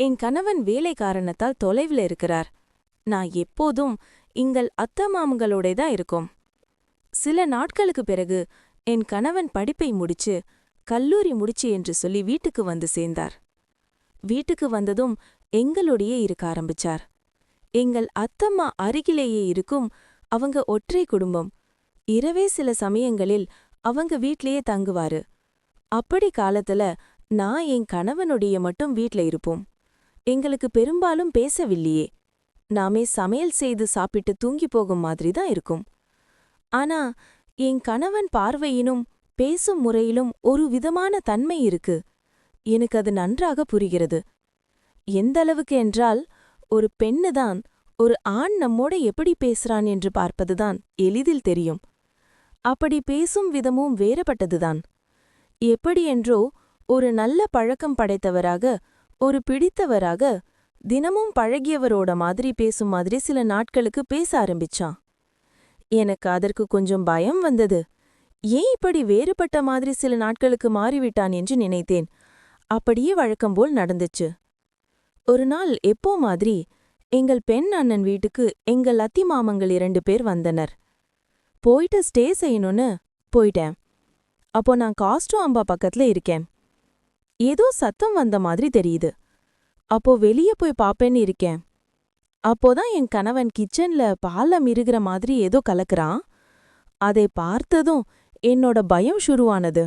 என் கணவன் வேலை காரணத்தால் தொலைவில் இருக்கிறார். நான் எப்போதும் எங்கள் அத்தை மாமங்களோடே தான் இருக்கும். சில நாட்களுக்கு பிறகு என் கணவன் படிப்பை முடிச்சு கல்லூரி முடிச்சு என்று சொல்லி வீட்டுக்கு வந்து சேர்ந்தார். வீட்டுக்கு வந்ததும் எங்களோடையே இருக்க ஆரம்பிச்சார். எங்கள் அத்தம்மா அருகிலேயே இருக்கும் அவங்க ஒற்றை குடும்பம். இரவே சில சமயங்களில் அவங்க வீட்லயே தங்குவாரு. அப்படி காலத்துல நான் என் கணவனுடைய மட்டும் வீட்ல இருப்போம். எங்களுக்கு பெரும்பாலும் பேசவில்லையே. நாமே சமையல் செய்து சாப்பிட்டு தூங்கி போகும் மாதிரி தான் இருக்கும். ஆனா என் கணவன் பார்வையினும் பேசும் முறையிலும் ஒரு விதமான தன்மை இருக்கு. எனக்கு அது நன்றாக புரிகிறது. எந்த அளவுக்கு என்றால் ஒரு பெண்ணுதான் ஒரு ஆண் நம்மோட எப்படி பேசுறான் என்று பார்ப்பதுதான் எளிதில் தெரியும். அப்படி பேசும் விதமும் வேறுபட்டதுதான். எப்படியென்றோ ஒரு நல்ல பழக்கம் படைத்தவராக ஒரு பிடித்தவராக தினமும் பழகியவரோட மாதிரி பேசும் மாதிரி சில நாட்களுக்கு பேச ஆரம்பிச்சான். எனக்கு அதற்கு கொஞ்சம் பயம் வந்தது. ஏன் இப்படி வேறுபட்ட மாதிரி சில நாட்களுக்கு மாறிவிட்டான் என்று நினைத்தேன். அப்படியே வழக்கம்போல் நடந்துச்சு. ஒரு நாள் எப்போ மாதிரி எங்கள் பெண் அண்ணன் வீட்டுக்கு எங்கள் அத்தி மாமங்கள் இரண்டு பேர் வந்தனர். போயிட்டு ஸ்டே செய்யணும்னு போயிட்டேன். அப்போ நான் காஸ்டோ அம்பா பக்கத்துல இருக்கேன். ஏதோ சத்தம் வந்த மாதிரி தெரியுது. அப்போ வெளியே போய் பாப்பேன்னு இருக்கேன். அப்போதான் என் கணவன் கிச்சன்ல பாலம் மிருகிற மாதிரி ஏதோ கலக்குறான். அதை பார்த்ததும் என்னோட பயம் ஷுருவானது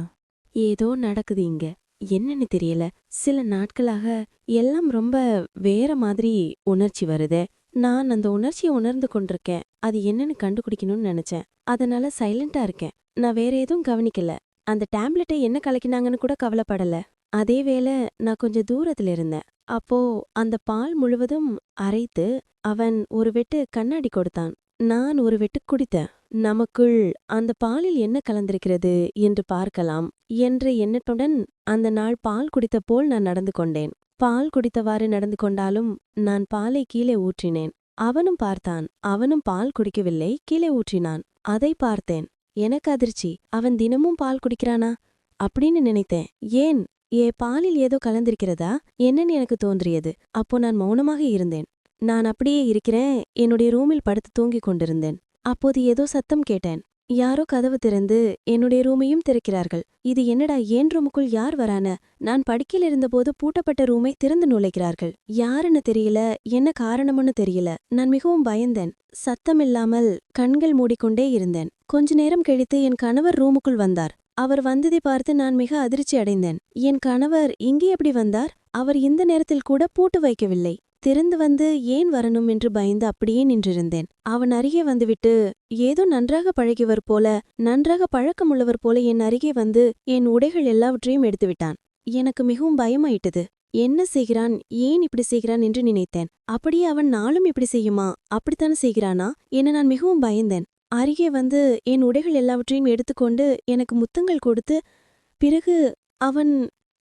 ஏதோ நடக்குது இங்க. என்னன்னு தெரியல. சில நாட்களாக எல்லாம் ரொம்ப வேற மாதிரி உணர்ச்சி வருதே. நான் அந்த உணர்ச்சியை உணர்ந்து கொண்டிருக்கேன். அது என்னன்னு கண்டுபிடிக்கணும்னு நினைச்சேன். அதனால சைலண்டா இருக்கேன். நான் வேற எதுவும் கவனிக்கல. அந்த டேப்லெட்டை என்ன கலக்கினாங்கன்னு கூட கவலைப்படல. அதேவேளை நான் கொஞ்சம் தூரத்துல இருந்தேன். அப்போ அந்த பால் முழுவதும் அரைத்து அவன் ஒரு வெட்டு கண்ணாடி கொடுத்தான். நான் ஒரு வெட்டு குடித்தேன். நமக்குள் அந்த பாலில் என்ன கலந்திருக்கிறது என்று பார்க்கலாம் என்ற எண்ணத்துடன் அந்த நாள் பால் குடித்த போல் நான் நடந்து கொண்டேன். பால் குடித்தவாறு நடந்து கொண்டாலும் நான் பாலை கீழே ஊற்றினேன். அவனும் பார்த்தான். அவனும் பால் குடிக்கவில்லை கீழே ஊற்றினான். அதை பார்த்தேன். எனக்கு அதிர்ச்சி. அவன் தினமும் பால் குடிக்கிறானா? அப்படின்னு நினைத்தேன். ஏன்? ஏ பாலில் ஏதோ கலந்திருக்கிறதா? என்னன்னு எனக்கு தோன்றியது. அப்போ நான் மௌனமாக இருந்தேன். நான் அப்படியே இருக்கிறேன். என்னுடைய ரூமில் படுத்து தூங்கிக் கொண்டிருந்தேன். அப்போது ஏதோ சத்தம் கேட்டேன். யாரோ கதவு திறந்து என்னுடைய ரூமையும் திறக்கிறார்கள். இது என்னடா ஏன் ரூமுக்குள் யார் வரான? நான் படுக்கையில் இருந்தபோது பூட்டப்பட்ட ரூமை திறந்து நுழைக்கிறார்கள். யாருன்னு தெரியல. என்ன காரணம்னு தெரியல. நான் மிகவும் பயந்தேன். சத்தமில்லாமல் கண்கள் மூடிக்கொண்டே இருந்தேன். கொஞ்ச நேரம் கழித்து என் கணவர் ரூமுக்குள் வந்தார். அவர் வந்ததை பார்த்து நான் மிக அதிர்ச்சி அடைந்தேன். என் கணவர் இங்கே எப்படி வந்தார்? அவர் இந்த நேரத்தில் கூட பூட்டு வைக்கவில்லை. திறந்து வந்து ஏன் வரணும்? என்று பயந்து அப்படியே நின்றிருந்தேன். அவன் அருகே வந்துவிட்டு ஏதோ நன்றாக பழகியவர் போல நன்றாக பழக்கமுள்ளவர் போல என் அருகே வந்து என் உடைகள் எல்லாவற்றையும் எடுத்துவிட்டான் எனக்கு மிகவும் பயமாயிட்டது. என்ன செய்கிறான்? ஏன் இப்படி செய்கிறான்? என்று நினைத்தேன். அப்படியே அவன் நாளும் இப்படி செய்யுமா? அப்படித்தானே செய்கிறானா? என நான் மிகவும் பயந்தேன். அருகே வந்து என் உடைகள் எல்லாவற்றையும் எடுத்துக்கொண்டு எனக்கு முத்தங்கள் கொடுத்து பிறகு அவன்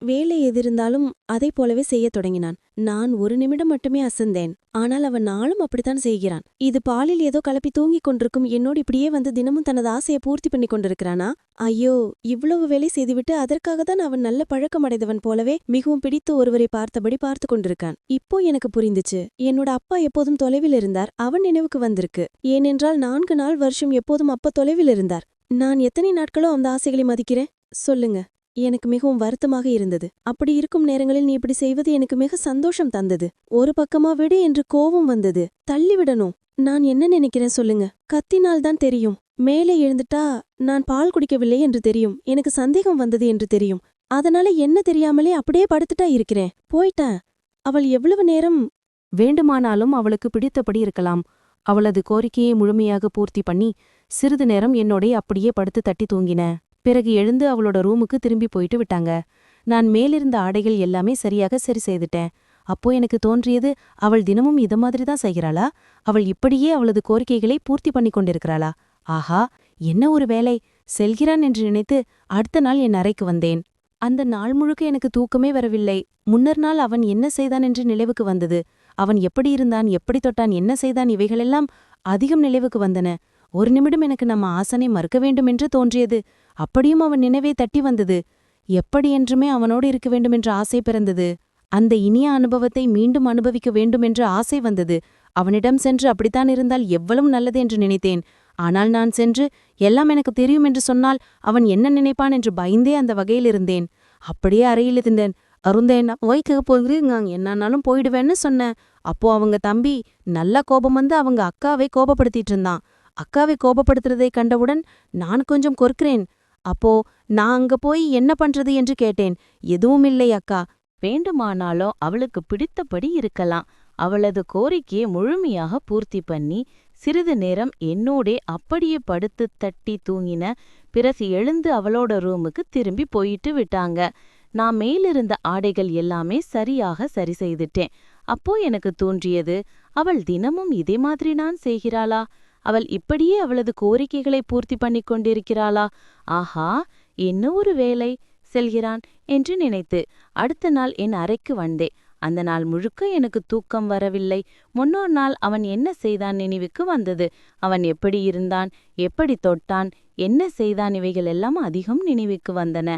வேலை எதிர்ந்தாலும் அதை போலவே செய்யத் தொடங்கினான். நான் ஒரு நிமிடம் மட்டுமே அசந்தேன். ஆனால் அவன் நாளும் அப்படித்தான் செய்கிறான். இது பாலில் ஏதோ கலப்பி தூங்கிக் கொண்டிருக்கும். என்னோடு இப்படியே வந்து தினமும் தனது ஆசையை பூர்த்தி பண்ணி கொண்டிருக்கிறானா? ஐயோ இவ்வளவு வேலை செய்துவிட்டு அதற்காகத்தான் அவன் நல்ல பழக்கமடைந்தவன் போலவே மிகவும் பிடித்து ஒருவரை பார்த்தபடி பார்த்து கொண்டிருக்கான். இப்போ எனக்கு புரிந்துச்சு. என்னோட அப்பா எப்போதும் தொலைவில் இருந்தார். அவன் நினைவுக்கு வந்திருக்கு. ஏனென்றால் நான்கு நாள் வருஷம் எப்போதும் அப்பா தொலைவில் இருந்தார். நான் எத்தனை நாட்களோ அந்த ஆசைகளை மதிக்கிறேன்? சொல்லுங்க. எனக்கு மிகவும் வருத்தமாக இருந்தது. அப்படி இருக்கும் நேரங்களில் நீ இப்படி செய்வது எனக்கு மிக சந்தோஷம் தந்தது. ஒரு பக்கமா விடு என்று கோபம் வந்தது. தள்ளிவிடணும். நான் என்ன நினைக்கிறேன் சொல்லுங்க. கத்தினால் தான் தெரியும். மேலே எழுந்துட்டா நான் பால் குடிக்கவில்லை என்று தெரியும். எனக்கு சந்தேகம் வந்தது என்று தெரியும். அதனால என்ன தெரியாமலே அப்படியே படுத்துட்டா இருக்கிறேன். போயிட்டேன். அவள் எவ்வளவு நேரம் வேண்டுமானாலும் அவளுக்கு பிடித்தபடி இருக்கலாம். அவளது கோரிக்கையை முழுமையாக பூர்த்தி பண்ணி சிறிது நேரம் என்னோடே அப்படியே படுத்து தட்டி தூங்கின. பிறகு எழுந்து அவளோட ரூமுக்கு திரும்பி போயிட்டு விட்டாங்க. நான் மேலிருந்த ஆடைகள் எல்லாமே சரியாக சரி செய்துட்டேன். அப்போ எனக்கு தோன்றியது அவள் தினமும் இத மாதிரி தான் செய்கிறாளா? அவள் இப்படியே அவளது கோரிக்கைகளை பூர்த்தி பண்ணி கொண்டிருக்கிறாளா? ஆஹா என்ன ஒரு வேலை. செல்கிறான் என்று நினைத்து அடுத்த நாள் என் அறைக்கு வந்தேன். அந்த நாள் முழுக்க எனக்கு தூக்கமே வரவில்லை. முன்னர் நாள் அவன் என்ன செய்தான் என்று நினைவுக்கு வந்தது. அவன் எப்படி இருந்தான் எப்படி தொட்டான் என்ன செய்தான் இவைகளெல்லாம் அதிகம் நினைவுக்கு வந்தன. ஒரு நிமிடம் எனக்கு நம்ம ஆசனை மறுக்க வேண்டும் என்று தோன்றியது. அப்படியும் அவன் நினைவே தட்டி வந்தது. எப்படி என்றுமே அவனோடு இருக்க வேண்டுமென்ற ஆசை பிறந்தது. அந்த இனிய அனுபவத்தை மீண்டும் அனுபவிக்க வேண்டுமென்ற ஆசை வந்தது. அவனிடம் சென்று அப்படித்தான் இருந்தால் எவ்வளவு நல்லது என்று நினைத்தேன். ஆனால் நான் சென்று எல்லாம் எனக்கு தெரியும் என்று சொன்னால் அவன் என்ன நினைப்பான்? என்று பயந்தே அந்த வகையில் இருந்தேன். அப்படியே அறையில் இருந்தேன். அருந்தேன் ஒய்க்கு போகிறீங்க என்னானாலும் போயிடுவேன்னு சொன்னேன். அப்போ அவங்க தம்பி நல்ல கோபம் வந்து அவங்க அக்காவை கோபப்படுத்திட்டு இருந்தான். அக்காவை கோபப்படுத்துறதை கண்டவுடன் நான் கொஞ்சம் கொறுக்கிறேன். அப்போ நான் அங்க போய் என்ன பண்றது என்று கேட்டேன். எதுவும் இல்லை அக்கா. வேண்டுமானாலும் அவளுக்கு பிடித்தபடி இருக்கலாம். அவளது கோரிக்கையை முழுமையாக பூர்த்தி பண்ணி சிறிது நேரம் என்னோடே அப்படியே படுத்து தட்டி தூங்கின பிறகு எழுந்து அவளோட ரூமுக்கு திரும்பி போயிட்டு விட்டாங்க. நான் மேலிருந்த ஆடைகள் எல்லாமே சரியாக சரி செய்துட்டேன். அப்போ எனக்கு தோன்றியது அவள் தினமும் இதே மாதிரி நான் செய்கிறாளா? அவள் இப்படியே அவளது கோரிக்கைகளை பூர்த்தி பண்ணிக் கொண்டிருக்கிறாளா? ஆஹா என்ன ஒரு வேலை செல்கிறான் என்று நினைத்து. அடுத்த நாள் என் அறைக்கு வந்தே அந்த நாள் முழுக்க எனக்கு தூக்கம் வரவில்லை. முன்னொரு நாள் அவன் என்ன செய்தான் நினைவுக்கு வந்தது. அவன் எப்படி இருந்தான் எப்படி தொட்டான் என்ன செய்தான் இவைகள் எல்லாம் அதிகம் நினைவுக்கு வந்தன.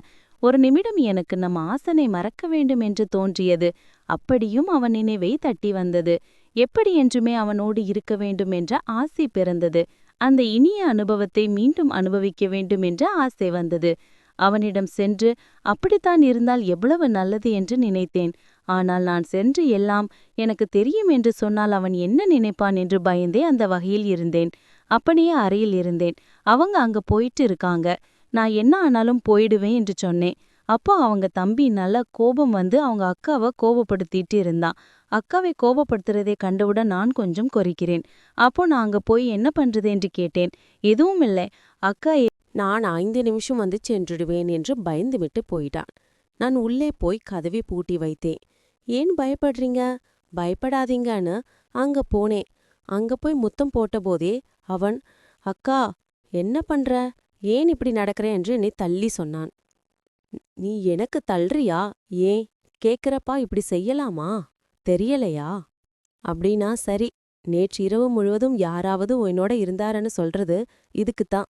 ஒரு நிமிடம் எனக்கு நம் ஆசனை மறக்க வேண்டும் என்று தோன்றியது. அப்படியும் அவன் நினைவை தட்டி வந்தது. எப்படி என்றுமே அவனோடு இருக்க வேண்டும் என்ற ஆசை பிறந்தது. அந்த இனிய அனுபவத்தை மீண்டும் அனுபவிக்க வேண்டும் என்ற ஆசை வந்தது. அவனிடம் சென்று அப்படித்தான் இருந்தால் எவ்வளவு நல்லது என்று நினைத்தேன். ஆனால் நான் சென்று எல்லாம் எனக்கு தெரியும் என்று சொன்னால் அவன் என்ன நினைப்பான் என்று பயந்தே அந்த வகையில் இருந்தேன். அப்படியே அறையில் இருந்தேன். அவங்க அங்க போயிட்டு இருக்காங்க. நான் என்ன ஆனாலும் போயிடுவேன் என்று சொன்னேன். அப்போ அவங்க தம்பி நல்லா கோபம் வந்து அவங்க அக்காவை கோபப்படுத்திட்டு இருந்தான். அக்காவை கோபப்படுத்துறதை கண்டவுடன் நான் கொஞ்சம் கொறிக்கிறேன். அப்போ நான் அங்க போய் என்ன பண்றது என்று கேட்டேன். எதுவும் இல்லை. அக்கா நான் ஐந்து நிமிஷம் வந்து சென்றுடுவேன் என்று பயந்துவிட்டு போயிட்டான். நான் உள்ளே போய் கதவை பூட்டி வைத்தேன். ஏன் பயப்படுறீங்க? பயப்படாதீங்கன்னு அங்க போனேன். அங்க போய் முத்தம் போட்டபோதே அவன் அக்கா என்ன பண்ற? ஏன் இப்படி நடக்கிற? என்று என்னை தள்ளி சொன்னான். நீ எனக்கு தள்ளுறியா? ஏன்? கேக்குறப்பா இப்படி செய்யலாமா? தெரியலையா? அப்படின்னா சரி நேற்று இரவு முழுவதும் யாராவது உன்னோட இருந்தாரன்னு சொல்றது இதுக்குத்தான்.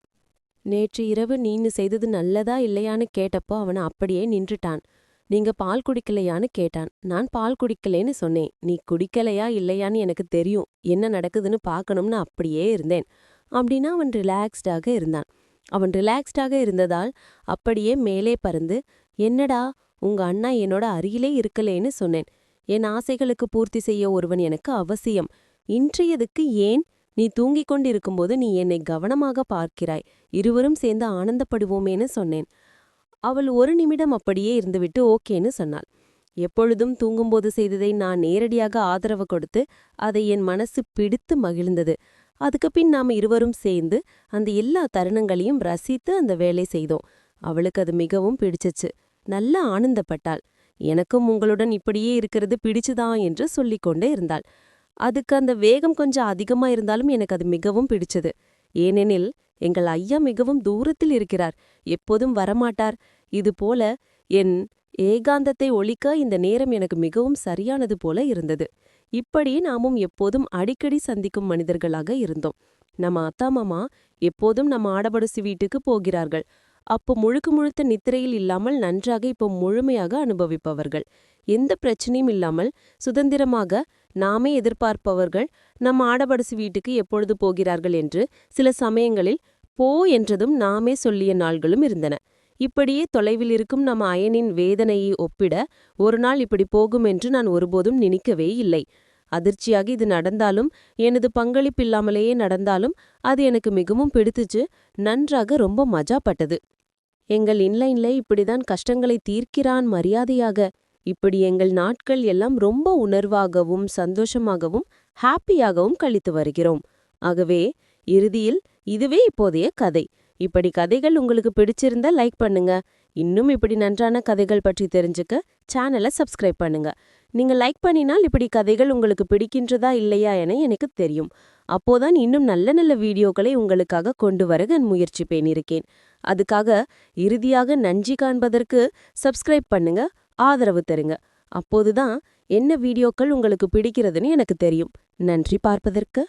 நேற்று இரவு நீன்னு செய்தது நல்லதா இல்லையான்னு கேட்டப்போ அவன் அப்படியே நின்றுட்டான். நீங்க பால் குடிக்கலையான்னு கேட்டான். நான் பால் குடிக்கலேன்னு சொன்னேன். நீ குடிக்கலையா இல்லையான்னு எனக்கு தெரியும். என்ன நடக்குதுன்னு பார்க்கணும்னு அப்படியே இருந்தேன். அப்படின்னா அவன் ரிலாக்ஸ்டாக இருந்தான். அவன் ரிலாக்ஸ்டாக இருந்ததால் அப்படியே மேலே பறந்து என்னடா உங்க அண்ணா என்னோட அருகிலே இருக்கலேன்னு சொன்னேன். என் ஆசைகளுக்கு பூர்த்தி செய்ய ஒருவன் எனக்கு அவசியம். இன்றையதுக்கு ஏன் நீ தூங்கிக் கொண்டிருக்கும்போது நீ என்னை கவனமாக பார்க்கிறாய்? இருவரும் சேர்ந்து ஆனந்தப்படுவோமேன்னு சொன்னேன். அவள் ஒரு நிமிடம் அப்படியே இருந்துவிட்டு ஓகேன்னு சொன்னாள். எப்பொழுதும் தூங்கும்போது செய்ததை நான் நேரடியாக ஆதரவு கொடுத்து அதை என் மனசு பிடித்து மகிழ்ந்தது. அதுக்கு பின் நாம இருவரும் சேர்ந்து அந்த எல்லா தருணங்களையும் ரசித்து அந்த வேலை செய்தோம். அவளுக்கு அது மிகவும் பிடிச்சிச்சு. நல்லா ஆனந்தப்பட்டாள். எனக்கும் உங்களுடன் இப்படியே இருக்கிறது பிடிச்சுதான் என்று சொல்லிக் கொண்டே இருந்தாள். அதுக்கு அந்த வேகம் கொஞ்சம் அதிகமா இருந்தாலும் எனக்கு அது மிகவும் பிடிச்சது. ஏனெனில் எங்கள் ஐயா மிகவும் தூரத்தில் இருக்கிறார். எப்போதும் வரமாட்டார். இது போல என் ஏகாந்தத்தை ஒழிக்க இந்த நேரம் எனக்கு மிகவும் சரியானது போல இருந்தது. இப்படி நாமும் எப்போதும் அடிக்கடி சந்திக்கும் மனிதர்களாக இருந்தோம். நம்ம அத்தா மாமா எப்போதும் நம்ம ஆடபடுசி வீட்டுக்கு போகிறார்கள். அப்போ முழுக்க முழுத்த நித்திரையில் இல்லாமல் நன்றாக இப்போ முழுமையாக அனுபவிப்பவர்கள். எந்த பிரச்சனையும் இல்லாமல் சுதந்திரமாக நாமே எதிர்பார்ப்பவர்கள் நம்ம ஆடபடுசி வீட்டுக்கு எப்பொழுது போகிறார்கள் என்று சில சமயங்களில் போ என்றதும் நாமே சொல்லிய நாள்களும் இருந்தன. இப்படியே தொலைவில் இருக்கும் நம் அயனின் வேதனையை ஒப்பிட ஒரு நாள் இப்படி போகும் என்று நான் ஒருபோதும் நினைக்கவே இல்லை. அதிர்ச்சியாக இது நடந்தாலும் எனது பங்களிப்பில்லாமலேயே நடந்தாலும் அது எனக்கு மிகவும் பிடித்துச்சு நன்றாக ரொம்ப மஜாப்பட்டது. எங்கள் இன்லைன்ல இப்படிதான் கஷ்டங்களை தீர்க்கிறான் மரியாதையாக. இப்படி எங்கள் நாட்கள் எல்லாம் ரொம்ப உணர்வாகவும் சந்தோஷமாகவும் ஹாப்பியாகவும் கழித்து வருகிறோம். ஆகவே இறுதியில் இதுவே இப்போதைய கதை. இப்படி கதைகள் உங்களுக்கு பிடிச்சிருந்தா லைக் பண்ணுங்க. இன்னும் இப்படி நன்றான கதைகள் பற்றி தெரிஞ்சுக்க சேனலை சப்ஸ்கிரைப் பண்ணுங்க. நீங்க லைக் பண்ணினால் இப்படி கதைகள் உங்களுக்கு பிடிக்கின்றதா இல்லையா என எனக்கு தெரியும். அப்போதான் இன்னும் நல்ல நல்ல வீடியோக்களை உங்களுக்காக கொண்டு வர நான் முயற்சிப்பேன் அதுக்காக இறுதியாக நன்றி காண்பதற்கு சப்ஸ்கிரைப் பண்ணுங்க ஆதரவு தருங்க. அப்போதுதான் என்ன வீடியோக்கள் உங்களுக்கு பிடிக்கிறதுன்னு எனக்கு தெரியும். நன்றி பார்ப்பதற்கு.